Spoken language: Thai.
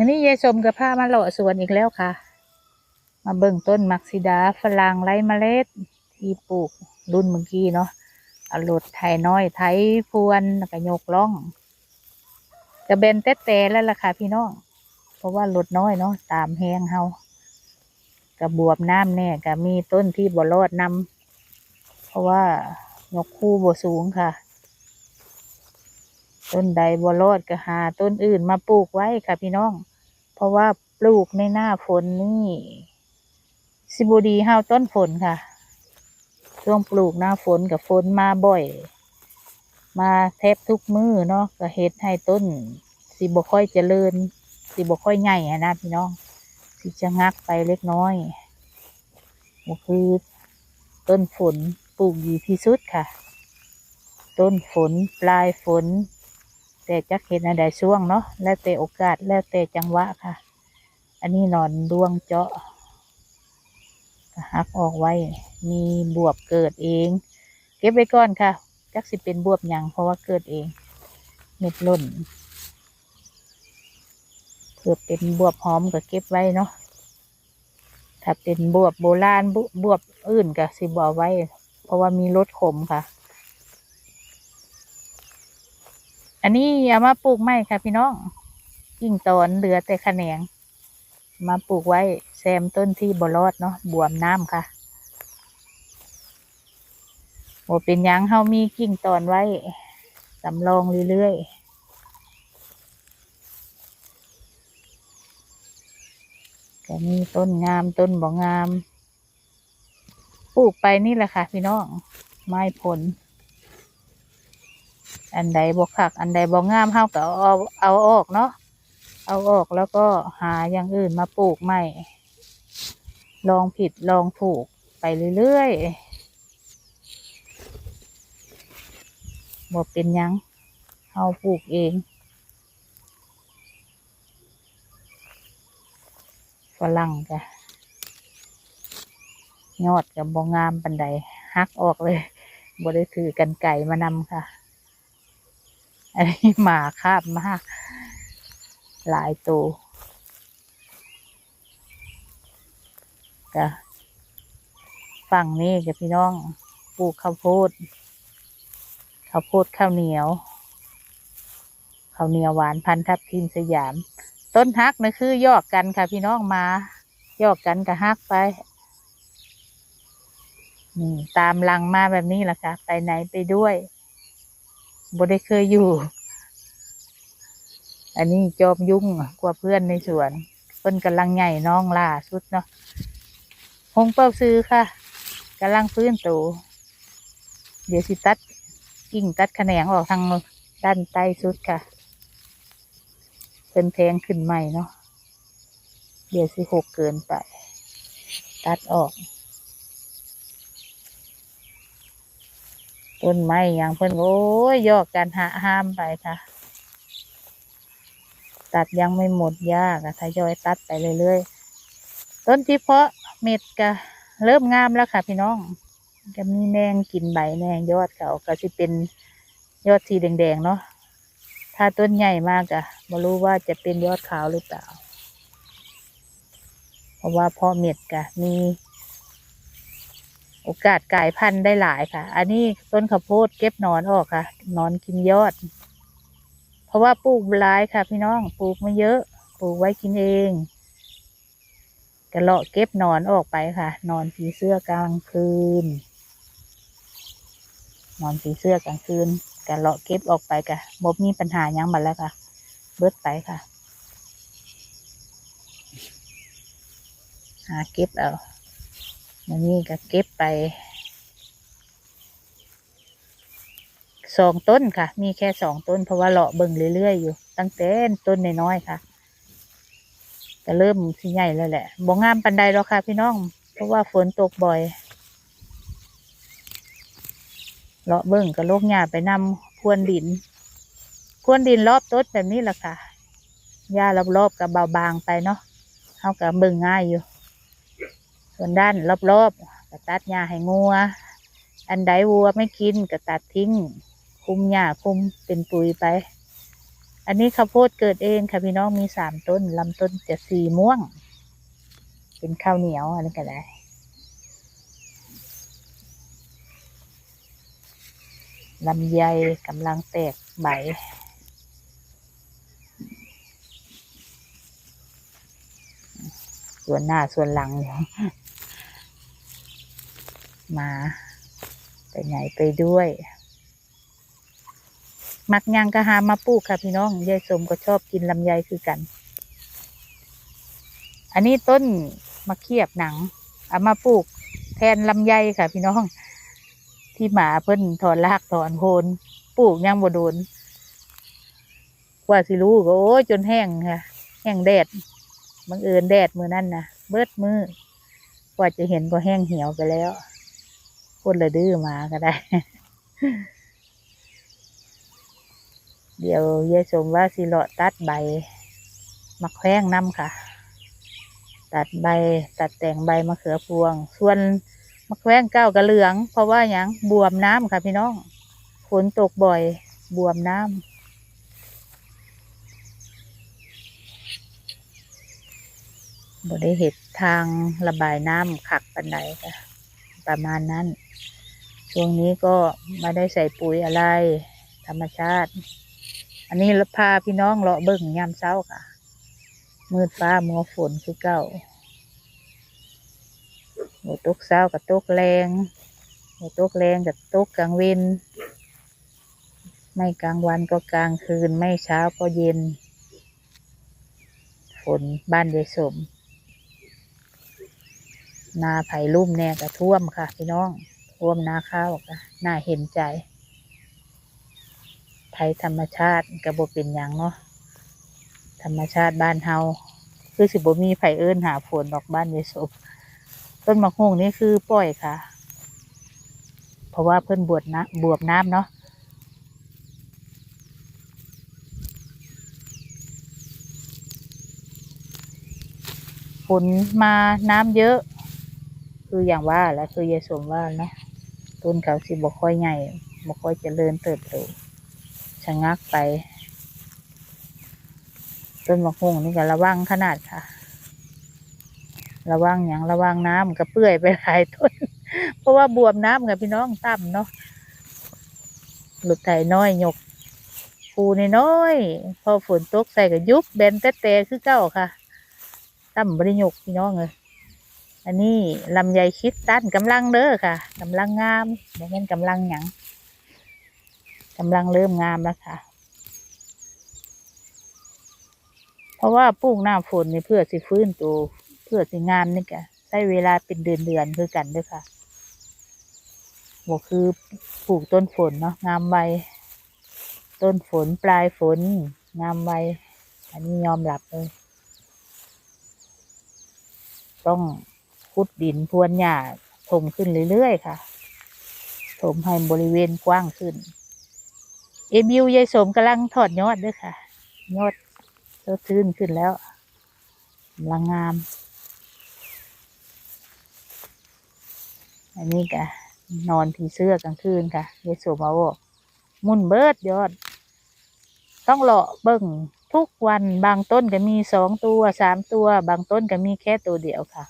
วันนี้ยายสมกับผ้ามาเลาะสวนอีกแล้วค่ะ มาเบิ่งต้นมักซิดาฝรั่งไร้เมล็ด ที่ปลูกรุ่นเมื่อกี้เนาะเอารถไถน้อยไถพวนแล้วก็ยกล่องกระเบนเต๊ะแต่แล้วล่ะค่ะพี่น้อง เพราะว่ารถน้อยเนาะตามแห้งเฮากระบวบน้ำแน่ก็มีต้นที่บ่รอดนำเพราะว่ายกคู่บ่สูงค่ะ ต้นใดบ่รอดก็หาต้นอื่นมาปลูกไว้ค่ะพี่น้อง เพราะว่าปลูกในหน้าฝนนี่สิบูดีเฮาต้นฝนค่ะ ช่วงปลูกหน้าฝนกับฝนมาบ่อย มาแทบทุกมือเนาะก็เฮ็ดให้ต้น สิบ่ค่อยเจริญ สิบ่ค่อยใหญ่นะพี่น้อง สิจะงักไปเล็กน้อยก็คือต้นฝนปลูกดีที่สุดค่ะ ต้นฝนปลายฝน แต่จักเห็นอะไรช่วงเนาะแล้วแต่โอกาสแล้วแต่จังหวะค่ะ อันนี้นอนดวงเจาะหักออกไว้ มีบวบเกิดเอง เก็บไว้ก่อนค่ะ จักสิเป็นบวบยังเพราะว่าเกิดเอง เม็ดล่นเผื่อเป็นบวบหอมก็เก็บไว้เนาะ ถ้าเป็นบวบโบราณบบวบอื่นก็สิบเอาไว้ เพราะว่ามีรสขมค่ะ อันนี้เอามาปลูกไม้ค่ะพี่น้องกิ่งตอนเหลือแต่แขนง มาปลูกไว้แซมต้นที่บรอดเนาะบวมน้ำค่ะโอเป็นยังเฮามีกิ่งตอนไว้สำรองเรื่อยๆก็มีต้นงามต้นบ่งาม ปลูกไปนี่แหละค่ะ พี่น้อง ไม้ผล อันใดบ่คัก อันใดบ่งามเฮาก็เอาเอาออกเนาะเอาออกแล้วก็หาอย่างอื่นมาปลูกใหม่ ลองผิดลองถูกไปเรื่อยๆบ่เป็นยังเฮาปลูกเองฝรั่งจ้ะยอดกับบ่งามปันใดหักออกเลยบ่ได้ถือกันไก่มานำค่ะ อันนี้หมาคาบมากหลายตัวก็ฝั่งนี้กับพี่น้องปลูกข้าวโพดข้าวโพดข้าวเหนียวข้าวเหนียวหวานพันธุ์ทับทิมสยาม ต้นฮักนะคือยอกกันค่ะ พี่น้องมายอกกันกับฮักไปนี่ตามลังมาแบบนี้แหละค่ะ ไปไหนไปด้วย บ่ได้เคยอยู่ อันนี้จอมยุ่งกว่าเพื่อนในสวนเพิ่นกำลังใหญ่น้องล่าสุดเนาะหงเป้าซื้อค่ะกำลังฟื้นตัวเดี๋ยวสิตัดกิ่งตัดแขนงออกทางด้านใต้สุดค่ะเป็นแทงขึ้นใหม่เนาะเดี๋ยวสิหกเกินไป ตัดออก ต้นไม้อย่างเพิ่นโอ้ยยอกกันหาห้ามไปค่ะ ตัดยังไม่หมดยากอะทยอยตัดไปเรื่อยๆต้นที่เพาะเม็ดก็เริ่มงามแล้วค่ะ พี่น้องก็มีแมงกินใบแมงยอดเขาก็จะเป็นยอดสีแดงๆเนาะถ้าต้นใหญ่มากอะไม่รู้ว่าจะเป็นยอดขาวหรือเปล่า เพราะว่าเพาะเม็ดก็มี โอกาสกลายพันธุ์ได้หลายค่ะ อันนี้ต้นข้าวโพดเก็บหนอนออกค่ะหนอนกินยอด เพราะว่าปลูกหลายค่ะ พี่น้องปลูกไม่เยอะปลูกไว้กินเองกระเลาะเก็บนอนออกไปค่ะ นอนผีเสื้อกลางคืน นอนผีเสื้อกลางคืนกระเลาะเก็บออกไปค่ะบบมีปัญหายังบัดแล้วค่ะ เบิดไปค่ะ หาเก็บเอา อันนี้ก็เก็บไปสองต้นค่ะ มีแค่สองต้นเพราะว่าเลาะเบิ่งเรื่อยๆอยู่ ตั้งแต่ต้นน้อยๆค่ะก็เริ่มสิใหญ่แล้วแหละบ่งามปันใดหรอกค่ะ พี่น้อง เพราะว่าฝนตกบ่อยเลาะเบิ่งก็โลกหญ้าไปนำพวนดิน พวนดินรอบต้นแบบนี้แหละค่ะหญ้ารอบๆกับเบาบางไปเนาะเขากับเบิ่งง่ายอยู่ ส่วนด้านรอบๆก็ตัดหญ้าให้งัว อันใดวัวไม่กินก็ตัดทิ้ง คุมหญ้าคุมเป็นปุ๋ยไป อันนี้ข้าวโพดเกิดเองค่ะพี่น้องมีสามต้นลำต้นจะสีม่วง เป็นข้าวเหนียวอันนี้ก็ได้ลำไยกำลังแตกใบ ส่วนหน้าส่วนหลัง มา ไปไหนไปด้วย มักยังก็หามาปลูกค่ะพี่น้องยายสมก็ชอบกินลำไยคือกัน อันนี้ต้นมะเขียบหนัง เอามาปลูกแทนลำไยค่ะพี่น้อง ที่หมาเพิ่นถอนรากถอนโคนปลูกยังบ่โดนกว่าสิรู้ก็โอ้จนแห้งค่ะแห้งแดดบังเอิญแดดมือนั่นนะเบิดมือกว่าจะเห็นก็แห้งเหี่ยวไปแล้ว คนละดื้อมาก็ได้ เดี๋ยวยายสมว่าสิเลาะตัดใบมะแขว้งน้ำค่ะ ตัดใบตัดแต่งใบมะเขือพวง ส่วนมะแขว้งเก้ากระเหลือง เพราะว่าหยังบวมน้ำค่ะพี่น้องฝนตกบ่อยบวมน้ำบ่ได้เห็ดทางระบายน้ำขักปันไดค่ะประมาณนั้น ช่วงนี้ก็ไม่ได้ใส่ปุ๋ยอะไร ธรรมชาติ อันนี้พาพี่น้องเลาะเบิ่งยามเช้าค่ะ มืดฟ้ามัวฝนคือเก่าหมูตกเช้ากับตกแรงหมูตกแรงกับตกกลางเวนไม่กลางวันก็กลางคืน ไม่เช้าก็เย็น ฝนบ้านยายสม นาไผ่ลุ่มแน่ก็ท่วมค่ะพี่น้อง ท่วมนาข้าวค่ะน่าเห็นใจภัยธรรมชาติกระบบเป็นอย่างเนาะธรรมชาติบ้านเฮาคือสิบ่มีไผเอิ้นหาฝนดอกบ้านยายสมต้นมะฮุ่งนี่คือปล่อยค่ะ เพราะว่าเพิ่นบวชนะบวบน้ำเนาะฝนมาน้ำเยอะ คืออย่างว่าแหละคือยายสมว่าเนาะ ต้นเขาสิบ่ค่อยใหญ่บ่ค่อยเจริญเติบโตชะงักไป ต้นมะฮุ่งนี่ก็ระวังขนาดค่ะ ระวังอย่างระวังน้ำก็เปื่อยไปหลายต้น เพราะว่าบวมน้ำกับพี่น้องต่ำเนาะหลุดไถน้อยหยกปูนน้อย พอฝนตกใส่ก็ยุบแบนแต่แต่คือเก้าค่ะต่ำบริยกพี่น้องเลย อันนี้ลำไยคิดตันกำลังเด้อค่ะกำลังงามเดี๋ยวเห็นกำลังหยังกำลังเริ่มงามแล้วค่ะ เพราะว่าปลูกหน้าฝนนี่เพื่อสิฟื้นตัวเพื่อสิงามนี่กะใช้เวลาเป็นเดือนเดือนคือกันด้วยค่ะบอกคือปลูกต้นฝนเนาะงามไวต้นฝนปลายฝน งามไวอันนี้ยอมรับเลย ต้อง ขุดดินพวนหญ้าถมขึ้นเรื่อยๆค่ะ ถมให้บริเวณกว้างขึ้น เอบิวยายสมกำลังถอดยอดด้วยค่ะ ยอดสดชื่นขึ้นแล้วกำลังงาม อันนี้กะนอนผีเสื้อกลางคืนค่ะยายสมเอาบอกมุ่นเบิดยอด ต้องเลาะเบิ่งทุกวันบางต้นก็มีสองตัวสามตัว บางต้นก็มีแค่ตัวเดียวค่ะ